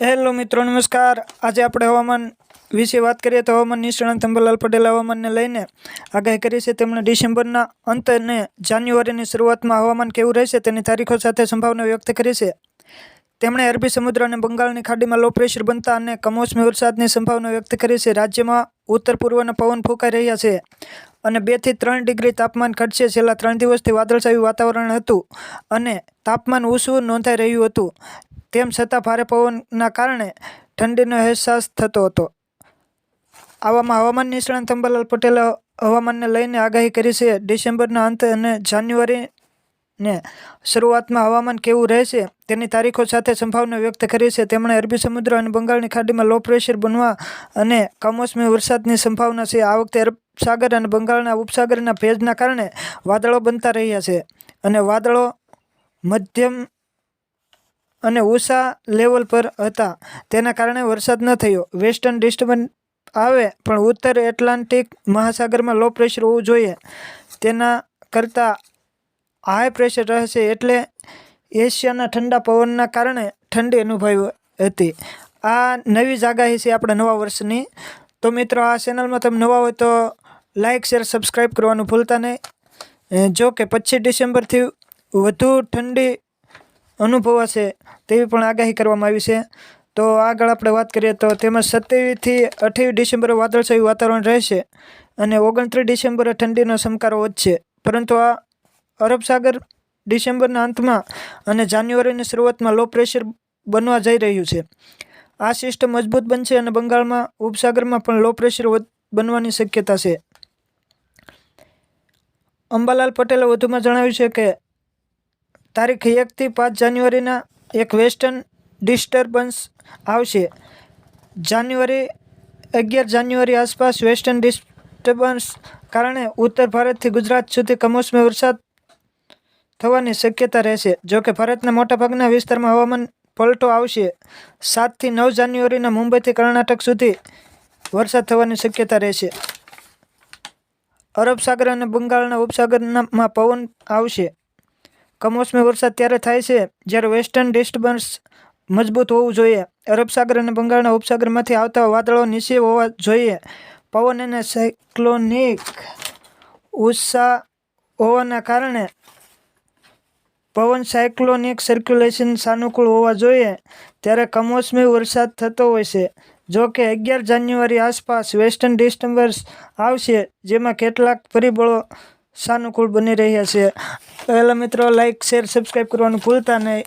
Hello મિત્રો, નમસ્કાર. આજે આપણે હવામાન વિશે વાત કરીએ તો હવામાન નિષ્ણાંત અંબરલાલ પટેલ હવામાનને લઈને આગાહી કરી છે. તેમણે ડિસેમ્બરના અંત અને જાન્યુઆરીની શરૂઆતમાં હવામાન કેવું રહેશે તેની તારીખો સાથે સંભાવના વ્યક્ત કરી છે. તેમણે અરબી સમુદ્ર અને બંગાળની ખાડીમાં લો પ્રેશર બનતા અને કમોસમી વરસાદની સંભાવના વ્યક્ત કરી છે. રાજ્યમાં ઉત્તર પૂર્વના પવન ફૂંકાઈ રહ્યા છે અને બેથી ત્રણ ડિગ્રી તાપમાન ઘટશે. છેલ્લા ત્રણ દિવસથી વાદળછાયું વાતાવરણ હતું અને તાપમાન ઊંચું નોંધાઈ રહ્યું હતું. તેમ છતાં ભારે પવનના કારણે ઠંડીનો અહેસાસ થતો હતો. આવામાં હવામાન નિષ્ણાંત અંબાલાલ પટેલે હવામાનને લઈને આગાહી કરી છે. ડિસેમ્બરના અંત અને જાન્યુઆરીને શરૂઆતમાં હવામાન કેવું રહેશે તેની તારીખો સાથે સંભાવના વ્યક્ત કરી છે. તેમણે અરબી સમુદ્ર અને બંગાળની ખાડીમાં લો પ્રેશર બનવા અને કમોસમી વરસાદની સંભાવના છે. આ વખતે અરબ સાગર અને બંગાળના ઉપસાગરના ભેજના કારણે વાદળો બનતા રહ્યા છે અને વાદળો મધ્યમ અને ઉષા લેવલ પર હતા. તેના કારણે વરસાદ ન થયો. વેસ્ટર્ન ડિસ્ટર્બન્સ આવે, પણ ઉત્તર એટલાન્ટિક મહાસાગરમાં લો પ્રેશર હોવું જોઈએ. તેના કરતાં હાઈ પ્રેશર રહેશે એટલે એશિયાના ઠંડા પવનના કારણે ઠંડી અનુભવી હતી. આ નવી જાગાહી છે આપણા નવા વર્ષની. તો મિત્રો, આ ચેનલમાં તમે નવા હોય તો લાઇક શેર સબસ્ક્રાઈબ કરવાનું ભૂલતા નહીં. જો કે પચીસ ડિસેમ્બરથી વધુ ઠંડી અનુભવાશે તેવી પણ આગાહી કરવામાં આવી છે. તો આગળ આપણે વાત કરીએ તો તેમાં સત્યાવીસથી અઠ્યાવીસ ડિસેમ્બરે વાદળછાયું વાતાવરણ રહેશે અને ઓગણત્રીસ ડિસેમ્બરે ઠંડીનો સમકારો વધશે. પરંતુ આ અરબ સાગર ડિસેમ્બરના અંતમાં અને જાન્યુઆરીની શરૂઆતમાં લો પ્રેશર બનવા જઈ રહ્યું છે. આ સિસ્ટમ મજબૂત બનશે અને બંગાળમાં, ઉપસાગરમાં પણ લો પ્રેશર બનવાની શક્યતા છે. અંબાલાલ પટેલે વધુમાં જણાવ્યું છે કે તારીખ એકથી પાંચ જાન્યુઆરીના એક વેસ્ટર્ન ડિસ્ટર્બન્સ આવશે. જાન્યુઆરી, અગિયાર જાન્યુઆરી આસપાસ વેસ્ટર્ન ડિસ્ટર્બન્સ કારણે ઉત્તર ભારતથી ગુજરાત સુધી કમોસમી વરસાદ થવાની શક્યતા રહેશે. જો કે ભારતના મોટાભાગના વિસ્તારમાં હવામાન પલટો આવશે. સાતથી નવ જાન્યુઆરીના મુંબઈથી કર્ણાટક સુધી વરસાદ થવાની શક્યતા રહેશે. અરબ સાગર અને બંગાળના ઉપસાગરમાં પવન આવશે. કમોસમી વરસાદ ત્યારે થાય છે, જ્યારે વેસ્ટર્ન ડિસ્ટર્બન્સ મજબૂત હોવું જોઈએ. અરબ સાગર અને બંગાળના ઉપસાગરમાંથી આવતા વાદળો નીચે હોવા જોઈએ. પવન અને સાયક્લોનિક ઉત્સાહ હોવાના કારણે પવન સાયક્લોનિક સર્ક્યુલેશન સાનુકૂળ હોવા જોઈએ, ત્યારે કમોસમી વરસાદ થતો હોય છે. જો કે અગિયાર જાન્યુઆરી આસપાસ વેસ્ટર્ન ડિસ્ટર્બન્સ આવશે, જેમાં કેટલાક પરિબળો સાનુકૂળ બની રહ્યા છે. પહેલાં મિત્રો લાઇક શેર સબસ્ક્રાઈબ કરવાનું ભૂલતા નહીં.